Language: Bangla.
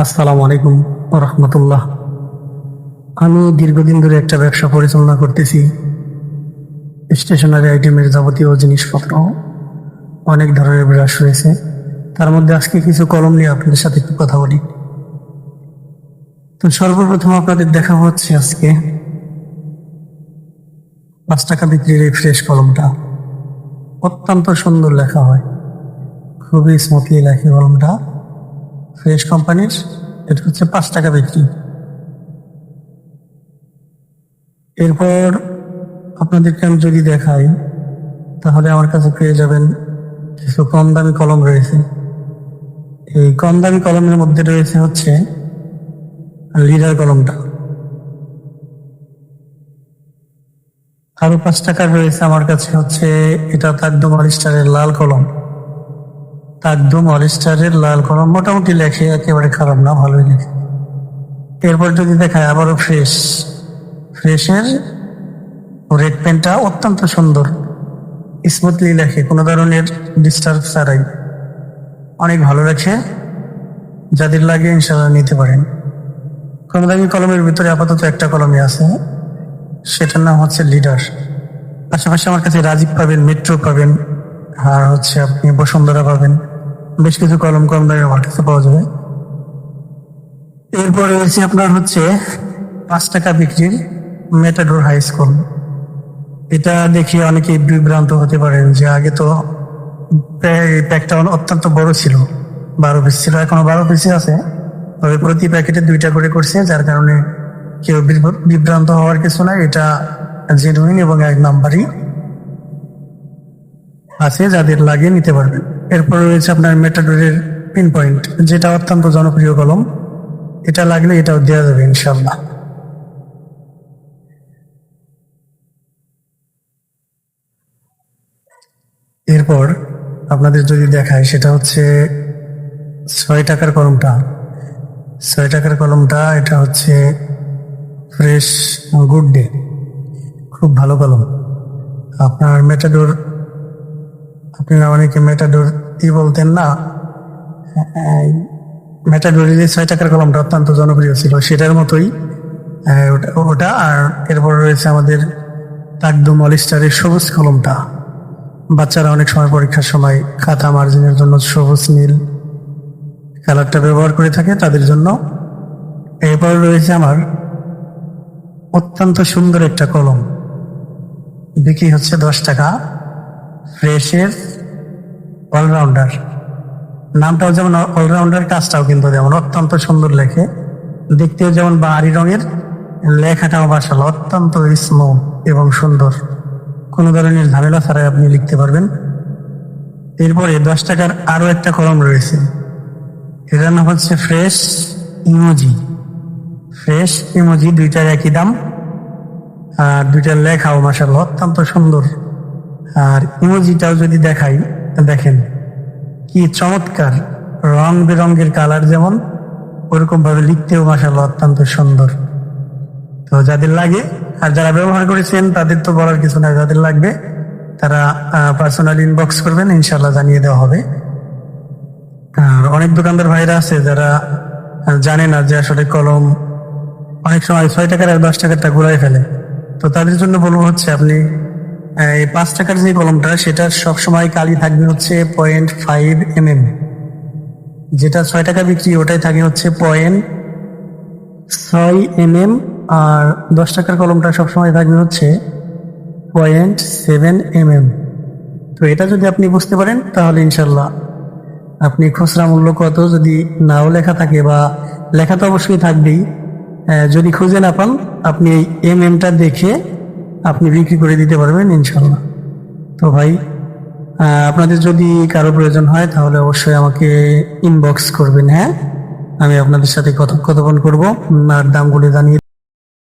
আসসালামু আলাইকুম রহমতুল্লাহ। আমি দীর্ঘদিন ধরে একটা ব্যবসা পরিচালনা করতেছি। স্টেশনারি আইটেমের যাবতীয় জিনিসপত্র, অনেক ধরনের ব্রাশ রয়েছে। তার মধ্যে আজকে কিছু কলম নিয়ে আপনাদের সাথে একটু কথা বলি। তো সর্বপ্রথম আপনাদের দেখা হচ্ছে আজকে পাঁচ টাকা বিক্রির এই ফ্রেশ কলমটা। অত্যন্ত সুন্দর লেখা হয়। খুবই স্মুথলি লেখে কলমটা। ফ্রেশ কোম্পানির এটা হচ্ছে পাঁচ টাকা বিক্রি। এরপর আপনাদেরকে আমি যদি দেখাই, তাহলে আমার কাছে পেয়ে যাবেন কিছু কম দামি কলম রয়েছে। এই কম দামি কলমের মধ্যে রয়েছে হচ্ছে লিডার কলমটা। আরও পাঁচ টাকার রয়েছে আমার কাছে হচ্ছে, এটা তাকদম অলিস্টারের লাল কলম। তাকদম অলিস্টারের লাল কলম মোটামুটি লেখে, একেবারে খারাপ না, ভালোই লেখে। এরপর যদি দেখায় আবারও ফ্রেশ। ফ্রেশের রেড পেনটা অত্যন্ত সুন্দর। স্মুথলি লেখে, কোনো ধরনের ডিস্টার্ব ছাড়াই। অনেক ভালো লেখে, যাদের লাগে ইনশাল্লাহ নিতে পারেন। কম দামি কলমের ভিতরে আপাতত একটা কলমই আছে। সেটার নাম হচ্ছে লিডার। পাশাপাশি আমার কাছে রাজীব পাবেন মেট্রো পাবেন, আর হচ্ছে আপনি বসুন্ধরা পাবেন। বেশ কিছু কলম কম দামে আমার কাছে পাওয়া যাবে। এরপরে রয়েছে আপনার হচ্ছে পাঁচ টাকা বিক্রির মেটাডোর হাই স্কুল এটা দেখে অনেকে বিভ্রান্ত হতে পারেন যে আগে তো প্যাকটা অত্যন্ত বড় ছিল। বারো পিস ছিল, এখনও বারো পিসই আছে। তবে প্রতি প্যাকেটে দুইটা করে করছে, যার কারণে কেউ বিভ্রান্ত হওয়ার কিছু নাই। এটা জেনুইন এবং এক নাম্বারই আছে, যাদের লাগে নিতে পারবেন। এরপর রয়েছে আপনার মেটাডোরের পিন পয়েন্ট যেটা অত্যন্ত জনপ্রিয় কলম। এটা লাগলে এটাও দেওয়া যাবে ইনশাল্লাহ এরপর আপনাদের যদি দেখায়, সেটা হচ্ছে ছয় টাকার কলমটা। ছয় টাকার কলমটা, এটা হচ্ছে ফ্রেশ গুড ডে খুব ভালো কলম। আপনার মেটাডোর আপনারা অনেকে মেটাডোর কি বলতেন না। মেটাডোরের যে ছয় টাকার কলমটা অত্যন্ত জনপ্রিয় ছিল, সেটার মতোই ওটা- আর এরপর রয়েছে আমাদের তাকদুম অলিস্টারের সবুজ কলমটা। বাচ্চারা অনেক সময় পরীক্ষার সময় খাতা মার্জিনের জন্য সবুজ, নীল কালারটা ব্যবহার করে থাকে তাদের জন্য। এরপর রয়েছে আমার অত্যন্ত সুন্দর একটা কলম। বিক্রি হচ্ছে দশ টাকা। ফ্রেশের অলরাউন্ডার। নামটাও যেমন অলরাউন্ডার কাজটাও কিন্তু যেমন অত্যন্ত সুন্দর লেখে। দেখতেও যেমন বাহারি রঙের, লেখাটাও বাসাল অত্যন্ত স্মুথ এবং সুন্দর। কোনো ধরনের ঝামেলা ছাড়াই আপনি লিখতে পারবেন। এরপরে দশ টাকার আরও একটা কলম রয়েছে। এটার নাম হচ্ছে ফ্রেশ ইমোজি। ফ্রেশ ইমোজি দুইটার একই দাম। আর দুইটার লেখাও মাসাল অত্যন্ত সুন্দর। আর ইমোজিটাও যদি দেখাই দেখেন কি চমৎকার। রং বেরঙের কালার যেমন ওরকম ভাবে লিখতেও মাসাল অত্যন্ত সুন্দর। তো যাদের লাগে, আর যারা ব্যবহার করেছেন, তাদের তো বলার কিছু না যাদের লাগবে, তারা পার্সোনাল ইনবক্স করবেন ইনশাল্লাহ জানিয়ে দেওয়া হবে। আর অনেক দোকানদার ভাইরা আছে, যারা জানে না যে আসলে কলম অনেক সময় ছয় টাকার আর দশ টাকারটা ঘুরাই ফেলে। তো তাদের জন্য বলব হচ্ছে, আপনি এই পাঁচ টাকার যে কলমটা, সেটা সবসময় কালি থাকবে হচ্ছে পয়েন্ট ফাইভ এম এম যেটা ছয় টাকা বিক্রি, ওটাই থাকে হচ্ছে পয়েন্ট ছয় এম এম আর দশ টাকার কলমটা সবসময় থাকবে হচ্ছে পয়েন্ট সেভেন এম এম তো এটা যদি আপনি বুঝতে পারেন, তাহলে ইনশাল্লাহ আপনি খুচরা মূল্য কত যদি নাও লেখা থাকে, বা লেখা তো অবশ্যই থাকবেই যদি খুঁজে না পান, আপনি এই এম এমটা দেখে আপনি বিক্রি করে দিতে পারবেন ইনশাল্লাহ তো ভাই আপনাদের যদি কারও প্রয়োজন হয়, তাহলে অবশ্যই আমাকে ইনবক্স করবেন হ্যাঁ? আমি আপনাদের সাথে কথোপকথন করব, আর দামগুলি জানিয়ে